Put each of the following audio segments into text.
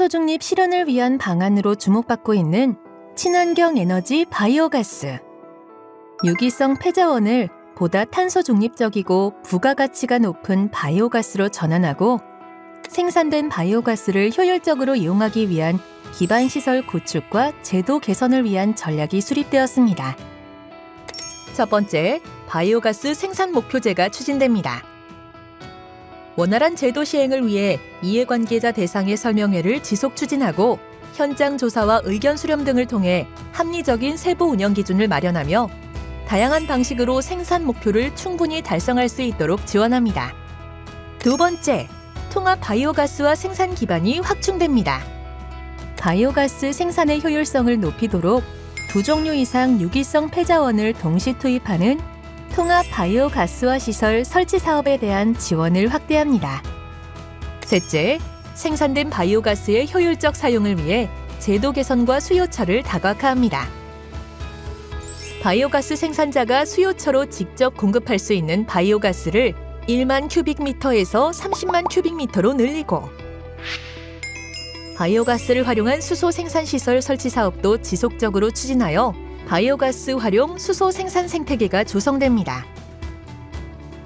탄소 중립 실현을 위한 방안으로 주목받고 있는 친환경 에너지 바이오가스. 유기성 폐자원을 보다 탄소 중립적이고 부가가치가 높은 바이오가스로 전환하고 생산된 바이오가스를 효율적으로 이용하기 위한 기반 시설 구축과 제도 개선을 위한 전략이 수립되었습니다. 첫 번째, 바이오가스 생산 목표제가 추진됩니다. 원활한 제도 시행을 위해 이해관계자 대상의 설명회를 지속 추진하고 현장 조사와 의견 수렴 등을 통해 합리적인 세부 운영 기준을 마련하며 다양한 방식으로 생산 목표를 충분히 달성할 수 있도록 지원합니다. 두 번째, 통합 바이오가스와 생산 기반이 확충됩니다. 바이오가스 생산의 효율성을 높이도록 두 종류 이상 유기성 폐자원을 동시 투입하는 통합 바이오 가스화 시설 설치 사업에 대한 지원을 확대합니다. 셋째, 생산된 바이오가스의 효율적 사용을 위해 제도 개선과 수요처를 다각화합니다. 바이오가스 생산자가 수요처로 직접 공급할 수 있는 바이오가스를 1만 큐빅미터에서 30만 큐빅미터로 늘리고 바이오가스를 활용한 수소 생산 시설 설치 사업도 지속적으로 추진하여 바이오가스 활용 수소 생산 생태계가 조성됩니다.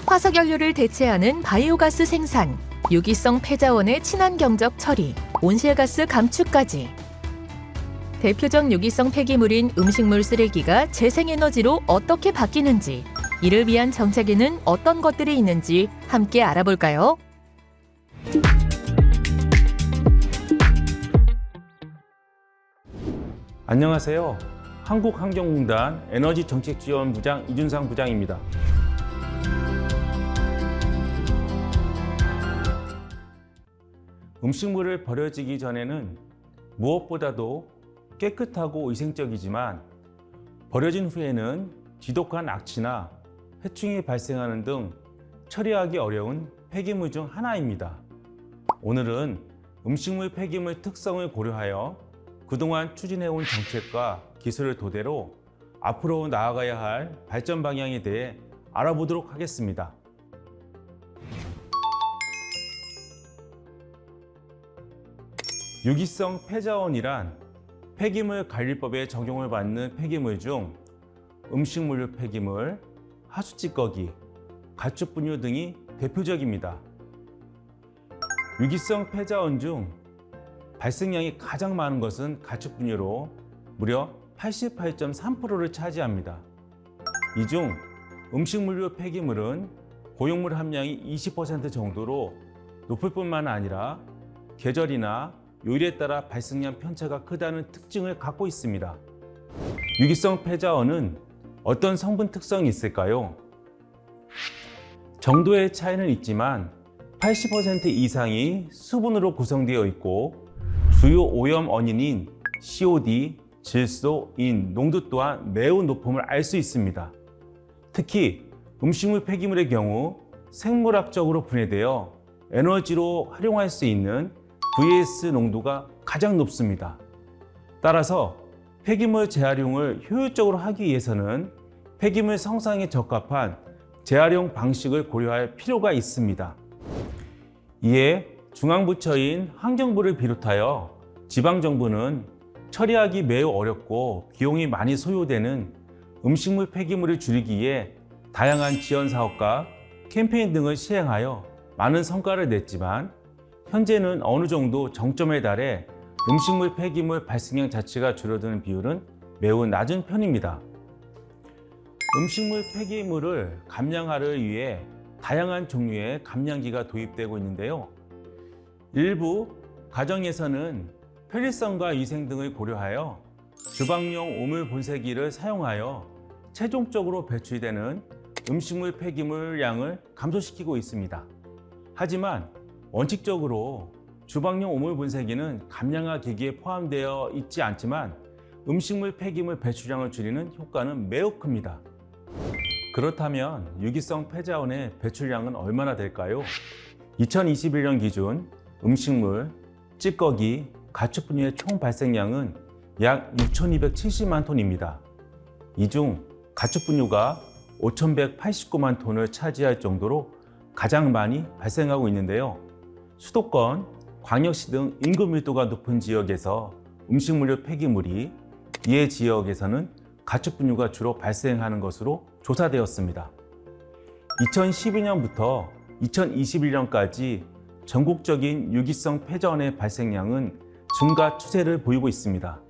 화석연료를 대체하는 바이오가스 생산, 유기성 폐자원의 친환경적 처리, 온실가스 감축까지 대표적 유기성 폐기물인 음식물 쓰레기가 재생에너지로 어떻게 바뀌는지, 이를 위한 정책에는 어떤 것들이 있는지 함께 알아볼까요? 안녕하세요. 한국환경공단 에너지정책지원부장 이준상 부장입니다. 음식물을 버려지기 전에는 무엇보다도 깨끗하고 위생적이지만 버려진 후에는 지독한 악취나 해충이 발생하는 등 처리하기 어려운 폐기물 중 하나입니다. 오늘은 음식물 폐기물 특성을 고려하여 그동안 추진해온 정책과 기술을 토대로 앞으로 나아가야 할 발전 방향에 대해 알아보도록 하겠습니다. 유기성 폐자원이란 폐기물 관리법에 적용을 받는 폐기물 중 음식물 폐기물, 하수찌꺼기, 가축분유 등이 대표적입니다. 유기성 폐자원 중 발생량이 가장 많은 것은 가축분유로 무려 88.3%를 차지합니다. 이 중 음식물류 폐기물은 고용물 함량이 20% 정도로 높을 뿐만 아니라 계절이나 요일에 따라 발생량 편차가 크다는 특징을 갖고 있습니다. 유기성 폐자원은 어떤 성분 특성이 있을까요? 정도의 차이는 있지만 80% 이상이 수분으로 구성되어 있고 주요 오염 원인인 COD, 질소, 인, 농도 또한 매우 높음을 알 수 있습니다. 특히 음식물 폐기물의 경우 생물학적으로 분해되어 에너지로 활용할 수 있는 VS 농도가 가장 높습니다. 따라서 폐기물 재활용을 효율적으로 하기 위해서는 폐기물 성상에 적합한 재활용 방식을 고려할 필요가 있습니다. 이에 중앙부처인 환경부를 비롯하여 지방정부는 처리하기 매우 어렵고 비용이 많이 소요되는 음식물 폐기물을 줄이기 위해 다양한 지원 사업과 캠페인 등을 시행하여 많은 성과를 냈지만 현재는 어느 정도 정점에 달해 음식물 폐기물 발생량 자체가 줄어드는 비율은 매우 낮은 편입니다. 음식물 폐기물을 감량하기 위해 다양한 종류의 감량기가 도입되고 있는데요. 일부 가정에서는 편리성과 위생 등을 고려하여 주방용 오물 분쇄기를 사용하여 최종적으로 배출되는 음식물 폐기물 양을 감소시키고 있습니다. 하지만 원칙적으로 주방용 오물 분쇄기는 감량화 기기에 포함되어 있지 않지만 음식물 폐기물 배출량을 줄이는 효과는 매우 큽니다. 그렇다면 유기성 폐자원의 배출량은 얼마나 될까요? 2021년 기준 음식물, 찌꺼기, 가축분유의 총 발생량은 약 6,270만 톤입니다. 이 중 가축분유가 5,189만 톤을 차지할 정도로 가장 많이 발생하고 있는데요. 수도권, 광역시 등 인구 밀도가 높은 지역에서 음식물류 폐기물이 이해 지역에서는 가축 분유가 주로 발생하는 것으로 조사되었습니다. 2012년부터 2021년까지 전국적인 유기성 폐자원의 발생량은 증가 추세를 보이고 있습니다.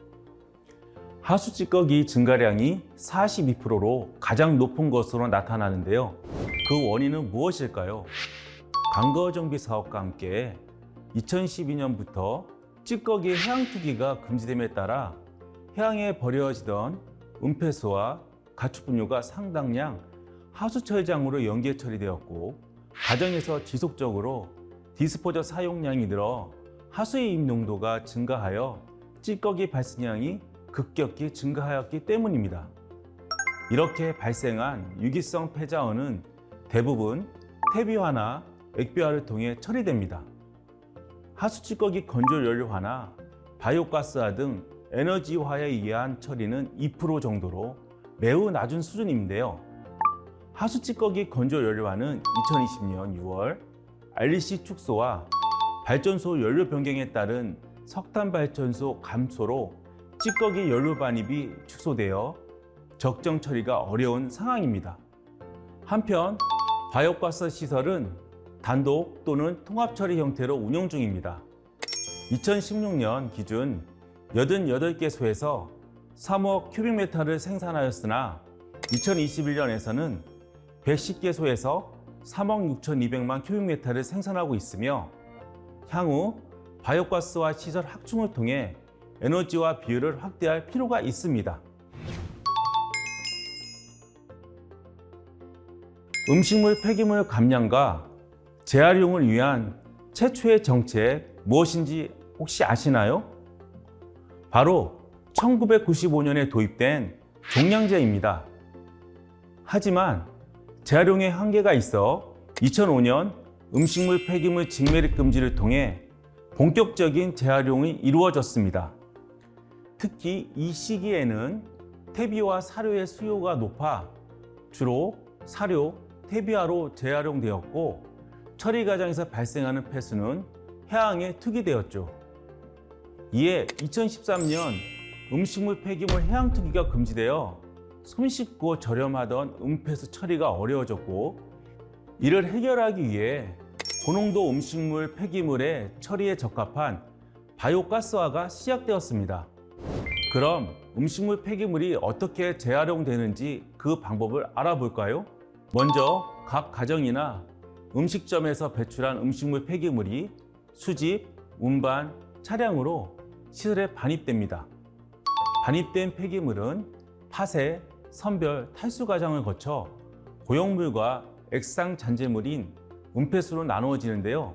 하수 찌꺼기 증가량이 42%로 가장 높은 것으로 나타나는데요. 그 원인은 무엇일까요? 강거 정비 사업과 함께 2012년부터 찌꺼기 해양 투기가 금지됨에 따라 해양에 버려지던 은폐수와 가축 분유가 상당량 하수처리장으로 연계 처리되었고 가정에서 지속적으로 디스포저 사용량이 늘어 하수의 농도가 증가하여 찌꺼기 발생량이 급격히 증가하였기 때문입니다. 이렇게 발생한 유기성 폐자원은 대부분 퇴비화나 액비화를 통해 처리됩니다. 하수 찌꺼기 건조 연료화나 바이오가스화 등 에너지화에 의한 처리는 2% 정도로 매우 낮은 수준인데요. 하수 찌꺼기 건조 연료화는 2020년 6월 REC 축소와 발전소 연료 변경에 따른 석탄 발전소 감소로 찌꺼기 연료 반입이 축소되어 적정 처리가 어려운 상황입니다. 한편 바이오가스 시설은 단독 또는 통합 처리 형태로 운영 중입니다. 2016년 기준 88개소에서 3억 큐빅미터를 생산하였으나 2021년에서는 110개소에서 3억 6,200만 큐빅미터를 생산하고 있으며 향후 바이오가스와 시설 확충을 통해 에너지와 비율을 확대할 필요가 있습니다. 음식물 폐기물 감량과 재활용을 위한 최초의 정책 무엇인지 혹시 아시나요? 바로 1995년에 도입된 종량제입니다. 하지만 재활용에 한계가 있어 2005년 음식물 폐기물 직매립 금지를 통해 본격적인 재활용이 이루어졌습니다. 특히 이 시기에는 퇴비와 사료의 수요가 높아 주로 사료, 퇴비화로 재활용되었고 처리 과정에서 발생하는 폐수는 해양에 투기되었죠. 이에 2013년 음식물 폐기물 해양 투기가 금지되어 손쉽고 저렴하던 은폐수 처리가 어려워졌고 이를 해결하기 위해 고농도 음식물 폐기물의 처리에 적합한 바이오가스화가 시작되었습니다. 그럼 음식물 폐기물이 어떻게 재활용되는지 그 방법을 알아볼까요? 먼저 각 가정이나 음식점에서 배출한 음식물 폐기물이 수집, 운반, 차량으로 시설에 반입됩니다. 반입된 폐기물은 파쇄, 선별, 탈수 과정을 거쳐 고형물과 액상 잔재물인 은폐수로 나누어지는데요.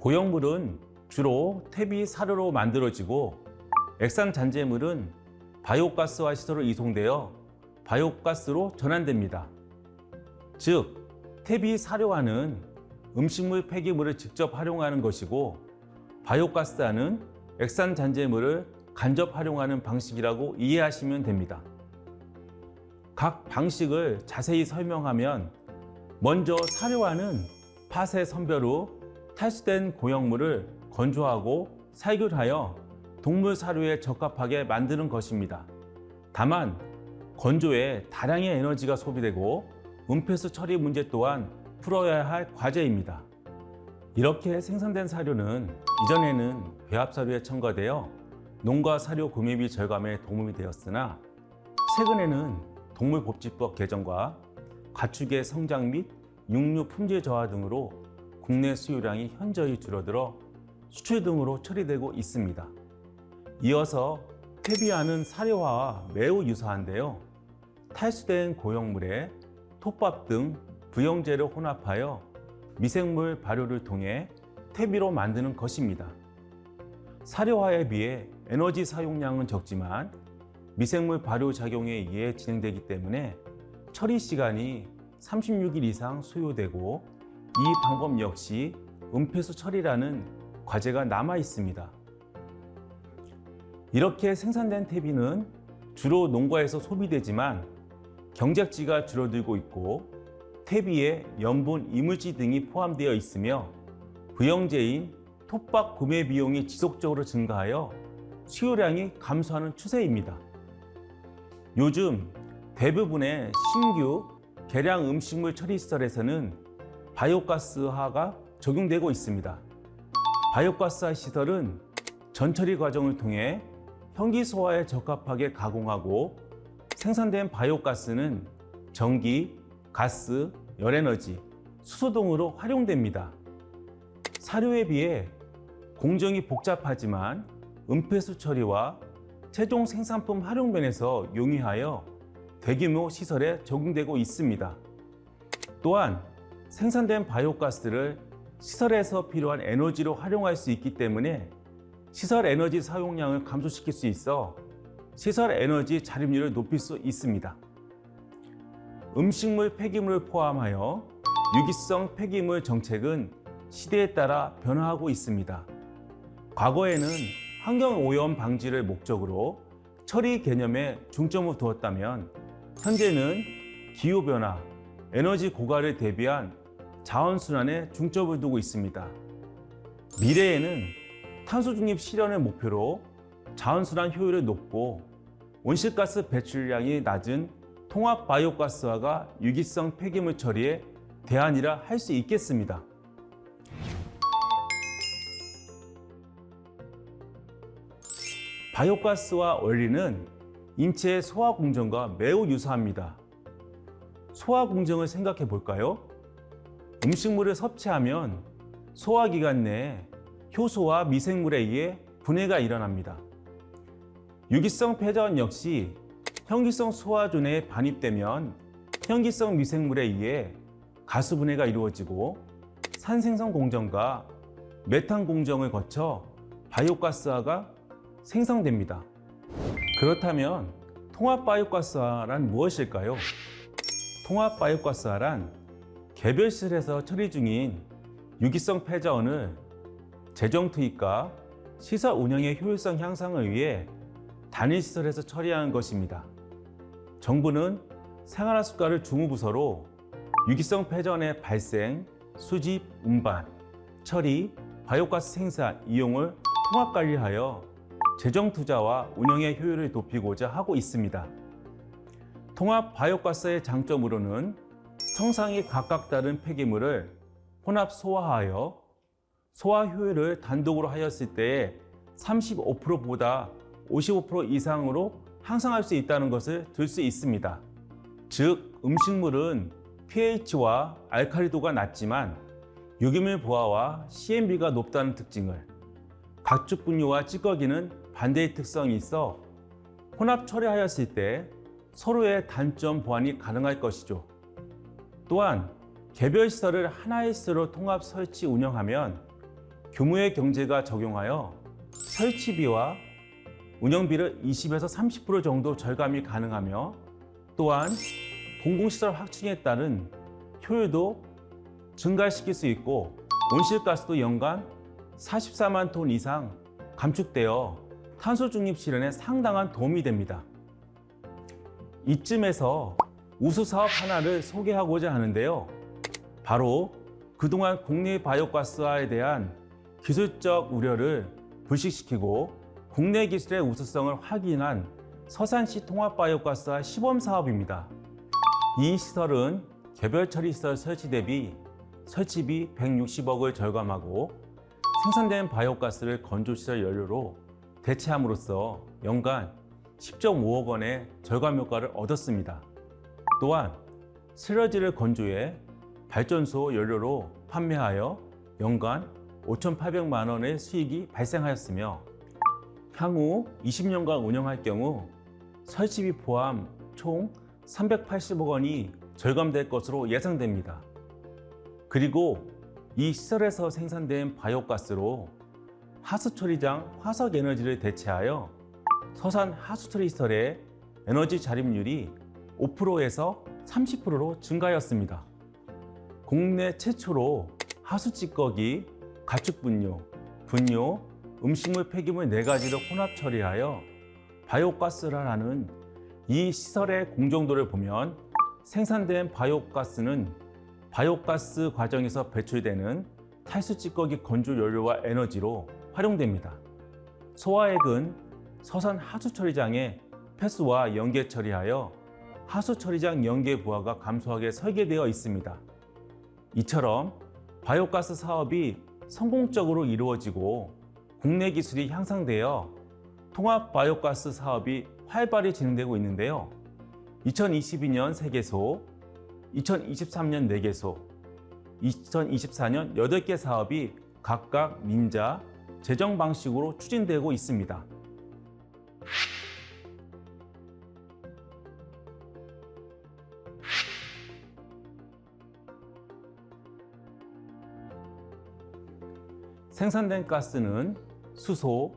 고형물은 주로 퇴비 사료로 만들어지고 액상 잔재물은 바이오가스화 시설로 이송되어 바이오가스로 전환됩니다. 즉, 퇴비 사료화는 음식물 폐기물을 직접 활용하는 것이고 바이오가스화는 액상 잔재물을 간접 활용하는 방식이라고 이해하시면 됩니다. 각 방식을 자세히 설명하면 먼저 사료화는 파쇄 선별 후 탈수된 고형물을 건조하고 살균하여 동물 사료에 적합하게 만드는 것입니다. 다만 건조에 다량의 에너지가 소비되고 은폐수 처리 문제 또한 풀어야 할 과제입니다. 이렇게 생산된 사료는 이전에는 배합 사료에 첨가되어 농가 사료 구매비 절감에 도움이 되었으나 최근에는 동물복지법 개정과 가축의 성장 및 육류 품질 저하 등으로 국내 수요량이 현저히 줄어들어 수출 등으로 처리되고 있습니다. 이어서 퇴비하는 사료화와 매우 유사한데요. 탈수된 고형물에 톱밥 등 부영제를 혼합하여 미생물 발효를 통해 퇴비로 만드는 것입니다. 사료화에 비해 에너지 사용량은 적지만 미생물 발효 작용에 의해 진행되기 때문에 처리 시간이 36일 이상 소요되고 이 방법 역시 은폐수 처리라는 과제가 남아 있습니다. 이렇게 생산된 퇴비는 주로 농가에서 소비되지만 경작지가 줄어들고 있고 퇴비에 염분, 이물질 등이 포함되어 있으며 부영제인 톱밥 구매 비용이 지속적으로 증가하여 수요량이 감소하는 추세입니다. 요즘 대부분의 신규 계량 음식물 처리 시설에서는 바이오가스화가 적용되고 있습니다. 바이오가스화 시설은 전처리 과정을 통해 현기 소화에 적합하게 가공하고 생산된 바이오가스는 전기, 가스, 열에너지, 수소 등으로 활용됩니다. 사료에 비해 공정이 복잡하지만 은폐수 처리와 최종 생산품 활용 면에서 용이하여 대규모 시설에 적용되고 있습니다. 또한 생산된 바이오가스를 시설에서 필요한 에너지로 활용할 수 있기 때문에 시설 에너지 사용량을 감소시킬 수 있어 시설 에너지 자립률을 높일 수 있습니다. 음식물 폐기물을 포함하여 유기성 폐기물 정책은 시대에 따라 변화하고 있습니다. 과거에는 환경 오염 방지를 목적으로 처리 개념에 중점을 두었다면 현재는 기후 변화, 에너지 고갈을 대비한 자원 순환에 중점을 두고 있습니다. 미래에는 탄소 중립 실현을 목표로 자원 순환 효율이 높고 온실가스 배출량이 낮은 통합 바이오가스화가 유기성 폐기물 처리의 대안이라 할 수 있겠습니다. 바이오가스와 원리는 인체의 소화 공정과 매우 유사합니다. 소화 공정을 생각해 볼까요? 음식물을 섭취하면 소화기관 내에 효소와 미생물에 의해 분해가 일어납니다. 유기성 폐자원 역시 현기성 소화존에 반입되면 현기성 미생물에 의해 가수 분해가 이루어지고 산생성 공정과 메탄 공정을 거쳐 바이오가스화가 생성됩니다. 그렇다면 통합 바이오가스화란 무엇일까요? 통합 바이오가스화란 개별실에서 처리 중인 유기성 폐자원을 재정 투입과 시설 운영의 효율성 향상을 위해 단일 시설에서 처리하는 것입니다. 정부는 생활화수가를 주무부서로 유기성 폐전의 발생, 수집, 운반, 처리, 바이오가스 생산, 이용을 통합 관리하여 재정 투자와 운영의 효율을 높이고자 하고 있습니다. 통합 바이오가스의 장점으로는 성상이 각각 다른 폐기물을 혼합 소화하여 소화 효율을 단독으로 하였을 때에 35%보다 55% 이상으로 향상할 수 있다는 것을 들 수 있습니다. 즉, 음식물은 pH와 알칼리도가 낮지만 유기물 보화와 CMB가 높다는 특징을 가축 분뇨와 찌꺼기는 반대의 특성이 있어 혼합 처리하였을 때 서로의 단점 보완이 가능할 것이죠. 또한 개별 시설을 하나의 시설로 통합 설치 운영하면 규모의 경제가 적용하여 설치비와 운영비를 20에서 30% 정도 절감이 가능하며 또한 공공시설 확충에 따른 효율도 증가시킬 수 있고 온실가스도 연간 44만 톤 이상 감축되어 탄소 중립 실현에 상당한 도움이 됩니다. 이쯤에서 우수 사업 하나를 소개하고자 하는데요. 바로 그동안 국내 바이오가스화에 대한 기술적 우려를 불식시키고 국내 기술의 우수성을 확인한 서산시 통합 바이오가스화 시범 사업입니다. 이 시설은 개별 처리 시설 설치 대비 설치비 160억을 절감하고 생산된 바이오가스를 건조시설 연료로 대체함으로써 연간 10.5억 원의 절감 효과를 얻었습니다. 또한 슬러지를 건조해 발전소 연료로 판매하여 연간 5,800만 원의 수익이 발생하였으며 향후 20년간 운영할 경우 설치비 포함 총 380억 원이 절감될 것으로 예상됩니다. 그리고 이 시설에서 생산된 바이오가스로 하수처리장 화석 에너지를 대체하여 서산 하수처리 시설의 에너지 자립률이 5%에서 30%로 증가하였습니다. 국내 최초로 하수 찌꺼기, 가축 분뇨, 음식물 폐기물 네 가지를 혼합 처리하여 바이오가스라는 이 시설의 공정도를 보면 생산된 바이오가스는 바이오가스 과정에서 배출되는 탈수 찌꺼기 건조 연료와 에너지로 활용됩니다. 소화액은 서산 하수 처리장에 폐수와 연계 처리하여 하수 처리장 연계 부하가 감소하게 설계되어 있습니다. 이처럼 바이오가스 사업이 성공적으로 이루어지고 국내 기술이 향상되어 통합 바이오가스 사업이 활발히 진행되고 있는데요. 2022년 3개소, 2023년 4개소, 2024년 8개 사업이 각각 민자, 재정 방식으로 추진되고 있습니다. 생산된 가스는 수소,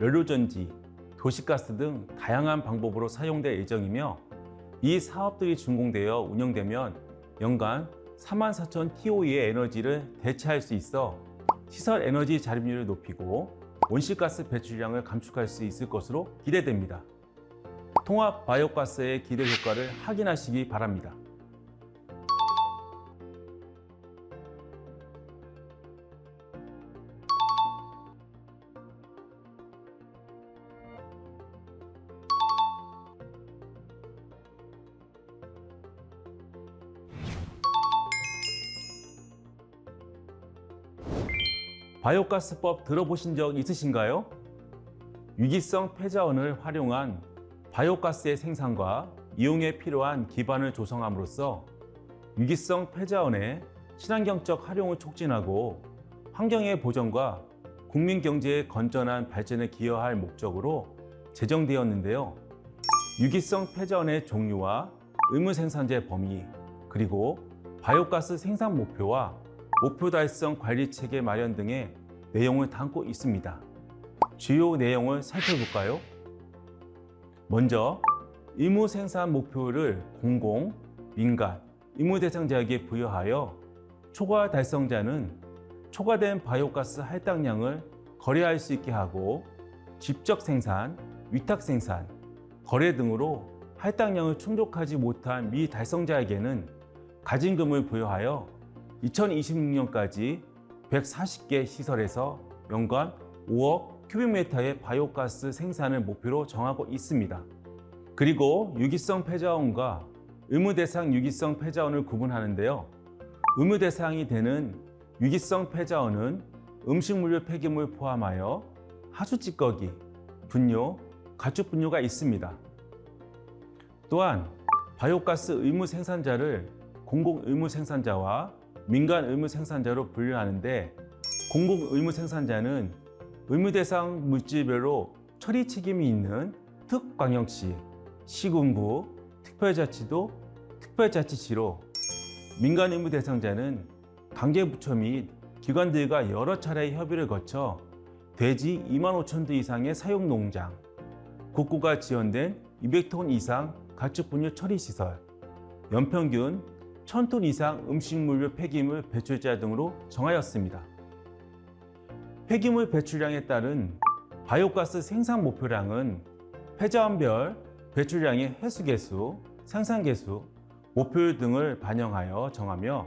연료전지, 도시가스 등 다양한 방법으로 사용될 예정이며 이 사업들이 준공되어 운영되면 연간 44,000 TOE의 에너지를 대체할 수 있어 시설 에너지 자립률을 높이고 온실가스 배출량을 감축할 수 있을 것으로 기대됩니다. 통합 바이오가스의 기대 효과를 확인하시기 바랍니다. 바이오가스법 들어보신 적 있으신가요? 유기성 폐자원을 활용한 바이오가스의 생산과 이용에 필요한 기반을 조성함으로써 유기성 폐자원의 친환경적 활용을 촉진하고 환경의 보전과 국민 경제의 건전한 발전에 기여할 목적으로 제정되었는데요. 유기성 폐자원의 종류와 의무 생산재 범위, 그리고 바이오가스 생산 목표와 목표 달성 관리 체계 마련 등의 내용을 담고 있습니다. 주요 내용을 살펴볼까요? 먼저 의무 생산 목표를 공공, 민간, 의무 대상자에게 부여하여 초과 달성자는 초과된 바이오가스 할당량을 거래할 수 있게 하고 직접 생산, 위탁 생산, 거래 등으로 할당량을 충족하지 못한 미달성자에게는 가진금을 부여하여 2026년까지 140개 시설에서 연간 5억 큐빅미터의 바이오가스 생산을 목표로 정하고 있습니다. 그리고 유기성 폐자원과 의무 대상 유기성 폐자원을 구분하는데요. 의무 대상이 되는 유기성 폐자원은 음식물류 폐기물 포함하여 하수 찌꺼기, 분뇨, 가축 분뇨가 있습니다. 또한 바이오가스 의무 생산자를 공공 의무 생산자와 민간 의무 생산자로 분류하는데 공공 의무 생산자는 의무 대상 물질별로 처리 책임이 있는 특광역시, 시군구, 특별자치도, 특별자치시로 민간 의무 대상자는 관계부처 및 기관들과 여러 차례 협의를 거쳐 돼지 2만 5천 도 이상의 사용 농장, 국고가 지연된 200톤 이상 가축 분유 처리 시설, 연평균 1000톤 이상 음식물류 폐기물 배출자 등으로 정하였습니다. 폐기물 배출량에 따른 바이오가스 생산 목표량은 폐자원별 배출량의 회수 개수, 생산 개수, 목표율 등을 반영하여 정하며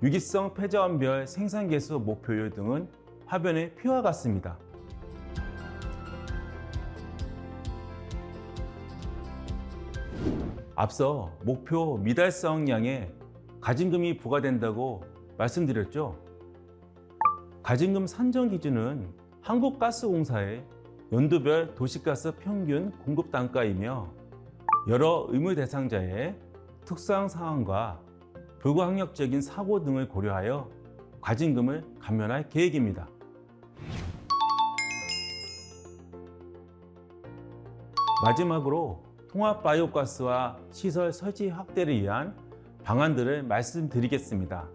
유기성 폐자원별 생산 개수 목표율 등은 화면의 표와 같습니다. 앞서 목표 미달성량에 가진금이 부과된다고 말씀드렸죠. 가진금 산정 기준은 한국가스공사의 연도별 도시가스 평균 공급 단가이며 여러 의무 대상자의 특수한 상황과 불가항력적인 사고 등을 고려하여 가진금을 감면할 계획입니다. 마지막으로 통합 바이오가스와 시설 설치 확대를 위한 방안들을 말씀드리겠습니다.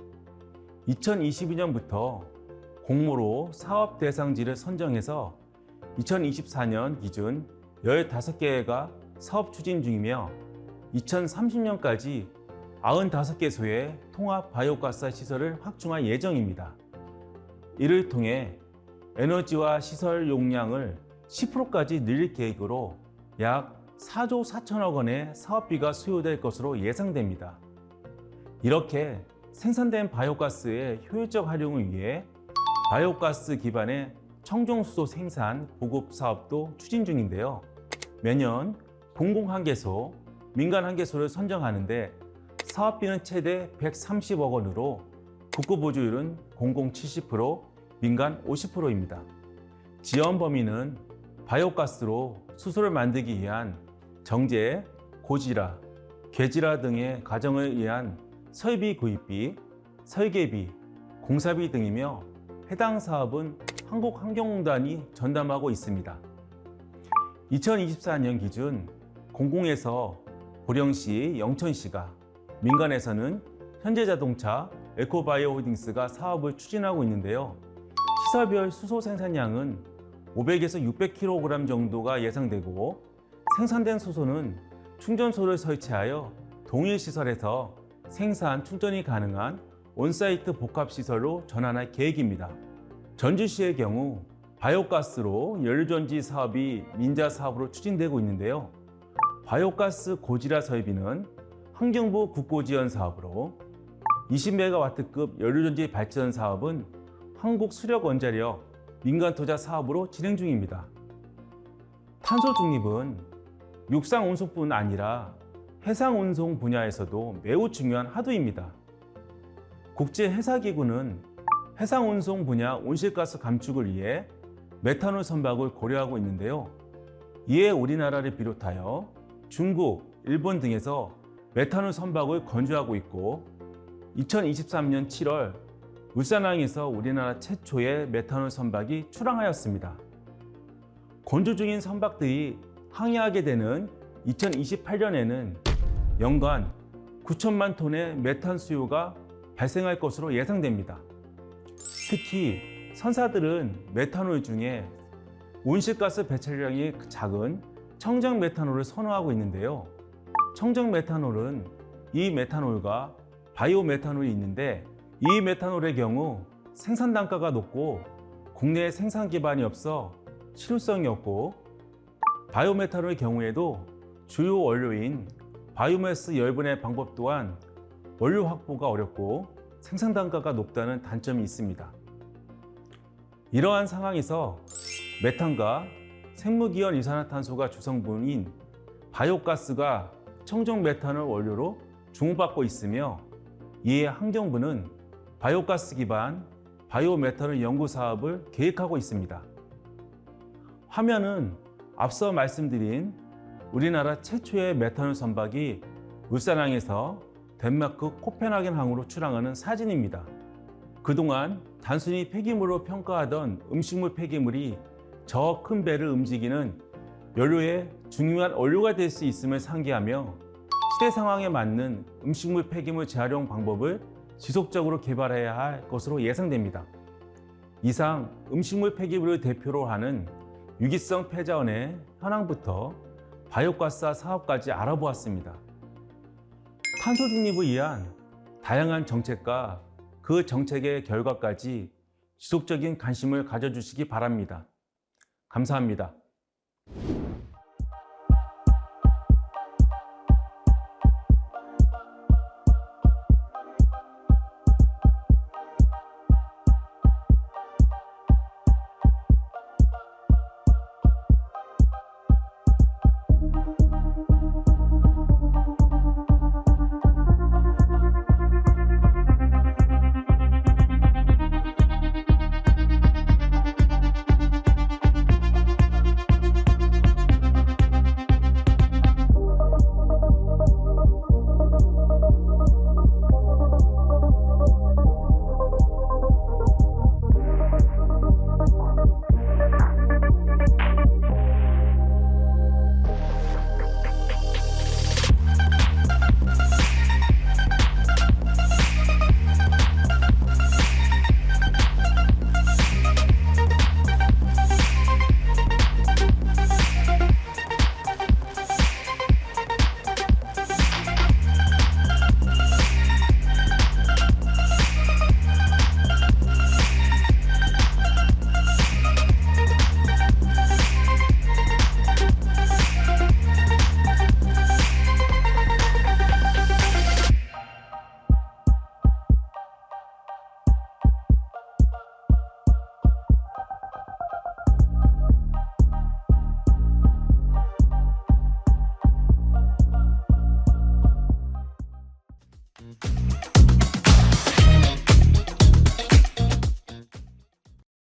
2022년부터 공모로 사업 대상지를 선정해서 2024년 기준 15개가 사업 추진 중이며 2030년까지 95개소의 통합 바이오가스 시설을 확충할 예정입니다. 이를 통해 에너지와 시설 용량을 10%까지 늘릴 계획으로 약 4조 4천억 원의 사업비가 수요될 것으로 예상됩니다. 이렇게 생산된 바이오가스의 효율적 활용을 위해 바이오가스 기반의 청정수소 생산 보급 사업도 추진 중인데요. 매년 공공한계소, 민간한계소를 선정하는데 사업비는 최대 130억 원으로 국고 보조율은 공공 70%, 민간 50%입니다. 지원 범위는 바이오가스로 수소를 만들기 위한 정제, 고지라, 괴지라 등의 과정을 위한 설비 구입비, 설계비, 공사비 등이며 해당 사업은 한국환경공단이 전담하고 있습니다. 2024년 기준 공공에서 보령시, 영천시가, 민간에서는 현대자동차, 에코바이오 홀딩스가 사업을 추진하고 있는데요. 시설별 수소 생산량은 500에서 600kg 정도가 예상되고 생산된 수소는 충전소를 설치하여 동일 시설에서 생산, 충전이 가능한 온사이트 복합 시설로 전환할 계획입니다. 전주시의 경우 바이오가스로 연료전지 사업이 민자 사업으로 추진되고 있는데요. 바이오가스 고지라 설비는 환경부 국고지원 사업으로 20메가와트급 연료전지 발전 사업은 한국수력원자력 민간투자 사업으로 진행 중입니다. 탄소 중립은 육상 운송뿐 아니라 해상 운송 분야에서도 매우 중요한 하도입니다. 국제 해사 기구는 해상 운송 분야 온실가스 감축을 위해 메탄올 선박을 고려하고 있는데요. 이에 우리나라를 비롯하여 중국, 일본 등에서 메탄올 선박을 건조하고 있고 2023년 7월 울산항에서 우리나라 최초의 메탄올 선박이 출항하였습니다. 건조 중인 선박들이 항해하게 되는 2028년에는 연간 9천만 톤의 메탄 수요가 발생할 것으로 예상됩니다. 특히 선사들은 메탄올 중에 온실가스 배출량이 작은 청정 메탄올을 선호하고 있는데요. 청정 메탄올은 이 메탄올과 바이오 메탄올이 있는데 이 메탄올의 경우 생산 단가가 높고 국내에 생산 기반이 없어 실효성이 없고 바이오 메탄올의 경우에도 주요 원료인 바이오매스 열분의 방법 또한 원료 확보가 어렵고 생산 단가가 높다는 단점이 있습니다. 이러한 상황에서 메탄과 생무기원 이산화탄소가 주성분인 바이오가스가 청정 메탄올 원료로 주목받고 있으며 이에 환경부는 바이오가스 기반 바이오 메탄올 연구 사업을 계획하고 있습니다. 화면은 앞서 말씀드린 우리나라 최초의 메탄올 선박이 울산항에서 덴마크 코펜하겐 항으로 출항하는 사진입니다. 그동안 단순히 폐기물로 평가하던 음식물 폐기물이 저 큰 배를 움직이는 연료의 중요한 원료가 될 수 있음을 상기하며 시대 상황에 맞는 음식물 폐기물 재활용 방법을 지속적으로 개발해야 할 것으로 예상됩니다. 이상 음식물 폐기물을 대표로 하는 유기성 폐자원의 현황부터 바이오가스 사업까지 알아보았습니다. 탄소 중립을 위한 다양한 정책과 그 정책의 결과까지 지속적인 관심을 가져주시기 바랍니다. 감사합니다.